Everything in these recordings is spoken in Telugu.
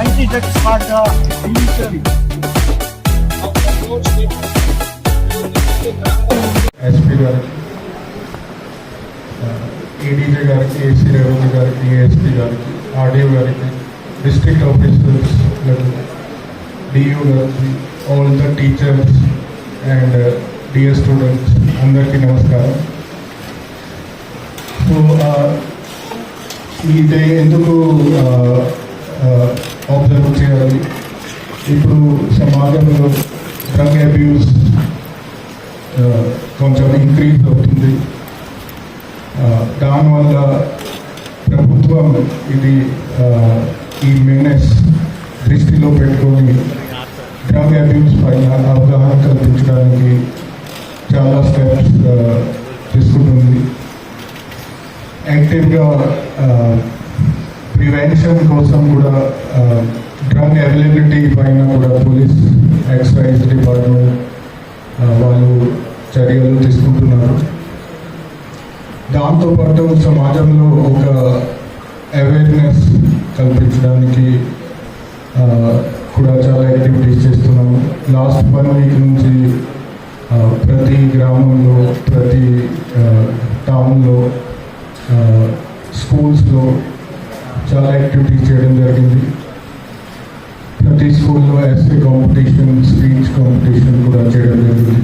Anti-drugs Sparta initially. ఎస్పీ గారికి ఏడీజీ గారికి ఏసీ రెవెన్యూ గారికి ఏఎస్పీ గారికి ఆర్డీఓ గారికి డిస్ట్రిక్ట్ ఆఫీసర్స్ డియూ గారికి all the teachers and DS students అందరికీ నమస్కారం. సో uh, ఈ డే ఎందుకు uh, uh, ఆబ్జర్వ్ చేయాలి? ఇప్పుడు సమాజంలో డ్రగ్ అబ్యూస్ కొంచెం ఇంక్రీజ్ అవుతుంది. దానివల్ల ప్రభుత్వం ఇది ఈ మెనెస్ దృష్టిలో పెట్టుకొని డ్రగ్ అబ్యూస్ పైన అవగాహన కల్పించడానికి చాలా స్టెప్స్ తీసుకుంటుంది. యాక్టివ్గా ప్రివెన్షన్ కోసం కూడా డ్రగ్ అవైలబిలిటీ పైన కూడా పోలీస్ ఎక్సైజ్ డిపార్ట్మెంట్ వాళ్ళు చర్యలు తీసుకుంటున్నారు. దాంతోపాటు సమాజంలో ఒక అవేర్నెస్ కల్పించడానికి కూడా చాలా యాక్టివిటీస్ చేస్తున్నాము లాస్ట్ వన్ వీక్ నుంచి ప్రతి గ్రామంలో ప్రతి టౌన్లో స్కూల్స్లో చాలా యాక్టివిటీస్ చేయడం జరిగింది. ప్రతి స్కూల్లో ఎస్ఏ కాంపిటీషన్ స్పీచ్ కాంపిటీషన్ కూడా చేయడం జరిగింది.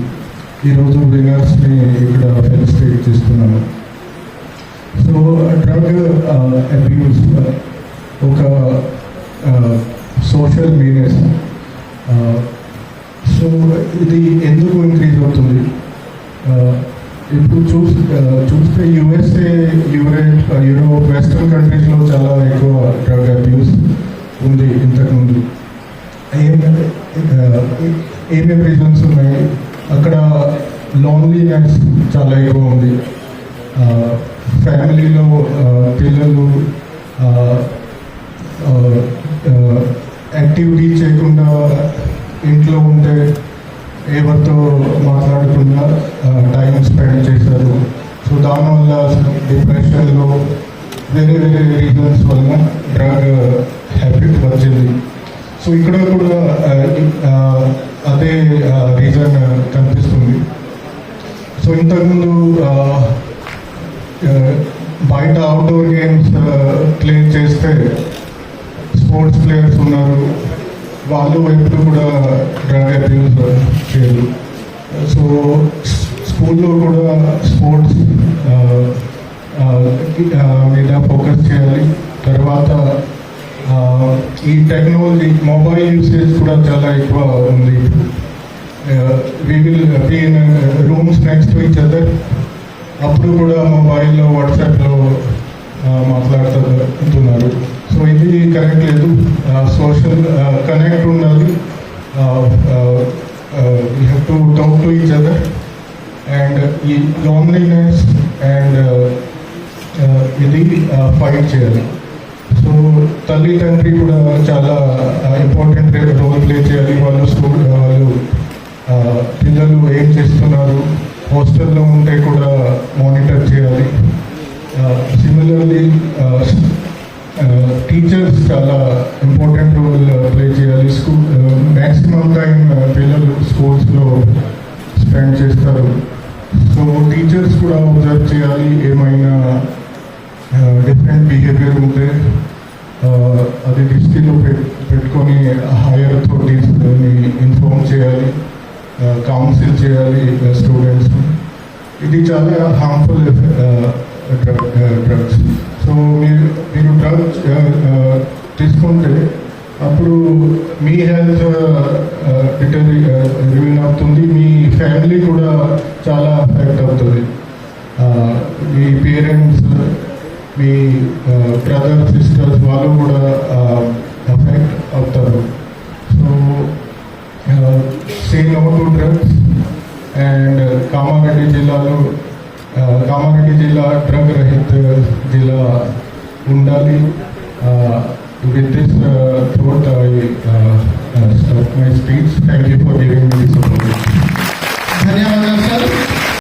ఈరోజు విన్నర్స్ని ఇక్కడ ఫెలిసిటేట్ చేస్తున్నాను సో డ్రగ్ అబ్యూస్ ఒక సోషల్ మీనెస్ సో ఇది ఎందుకు ఇంక్రీజ్ అవుతుంది? ఇప్పుడు చూస్ చూస్తే యుఎస్ఏ యూరేట్ యూరోప్ వెస్ట్రన్ కంట్రీస్లో చాలా ఎక్కువ డ్రగ్ అబ్యూస్ ఉంది ఇంతకుముందు ఏమేమి రీజన్స్ ఉన్నాయి? అక్కడ లోన్లీనెస్ చాలా ఎక్కువ ఉంది. ఫ్యామిలీలో పిల్లలు యాక్టివిటీ చేయకుండా ఇంట్లో ఉంటే ఎవరితో మాట్లాడకుండా టైం స్పెండ్ చేశారు. సో దానివల్ల డిప్రెషన్లో వేరే వేరే రీజన్స్ వలన డ్రగ్ హ్యాబిట్ వచ్చింది. సో ఇక్కడ కూడా అదే రీజన్ కనిపిస్తుంది. సో ఇంతకుముందు బయట అవుట్డోర్ గేమ్స్ ప్లే చేస్తే స్పోర్ట్స్ ప్లేయర్స్ ఉన్నారు. వాళ్ళు వైపు కూడా డ్రగ్ అబ్యూస్ చేయరు సో స్కూల్లో కూడా స్పోర్ట్స్ మీద ఫోకస్ చేయాలి. తర్వాత ఈ టెక్నాలజీ మొబైల్ యూసేజ్ కూడా చాలా ఎక్కువ ఉంది. We will be in rooms next to other అప్పుడు కూడా మొబైల్లో వాట్సాప్లో మాట్లాడుతున్నారు సో ఇది కనెక్ట్ లేదు. సోషల్ కనెక్ట్ ఉండాలి we have to talk to each other and ఈ లోన్లీనెస్ అండ్ ఇది ఫైట్ చేయాలి. సో తల్లి తండ్రి కూడా చాలా ఇంపార్టెంట్ రోల్ ప్లే చేయాలి. వాళ్ళు స్కూల్ వాళ్ళు పిల్లలు ఏం చేస్తున్నారు? హాస్టల్లో ఉంటే కూడా మానిటర్ చేయాలి. సిమిలర్లీ Uh, టీచర్స్ చాలా ఇంపార్టెంట్ రోల్ ప్లే చేయాలి. స్కూల్ మ్యాక్సిమం టైం పిల్లలు స్కూల్స్లో స్పెండ్ చేస్తారు. సో టీచర్స్ కూడా అబ్జర్వ్ చేయాలి. ఏమైనా uh, డిఫరెంట్ బిహేవియర్ ఉంటే uh, అది దృష్టిలో పెట్- పెట్టుకొని హైయర్ అథారిటీస్ని ఇన్ఫార్మ్ చేయాలి. కౌన్సిల్ చేయాలి స్టూడెంట్స్ ఇది చాలా హార్మ్ఫుల్ డ్రగ్స్ సో మీరు మీరు డ్రగ్స్ uh, uh, తీసుకుంటే అప్పుడు మీ హెల్త్ డిటరీ రివీన్ అవుతుంది. మీ ఫ్యామిలీ కూడా చాలా ఎఫెక్ట్ అవుతుంది. Uh, మీ పేరెంట్స్ మీ బ్రదర్ సిస్టర్స్ వాళ్ళు కూడా ఎఫెక్ట్ అవుతారు. So say no to drugs and Kamareddy జిల్లాలో कामारे जिला ड्रग रहित जिला उंडाली with this throat I stop my speech thank you for giving me support धन्यवाद सर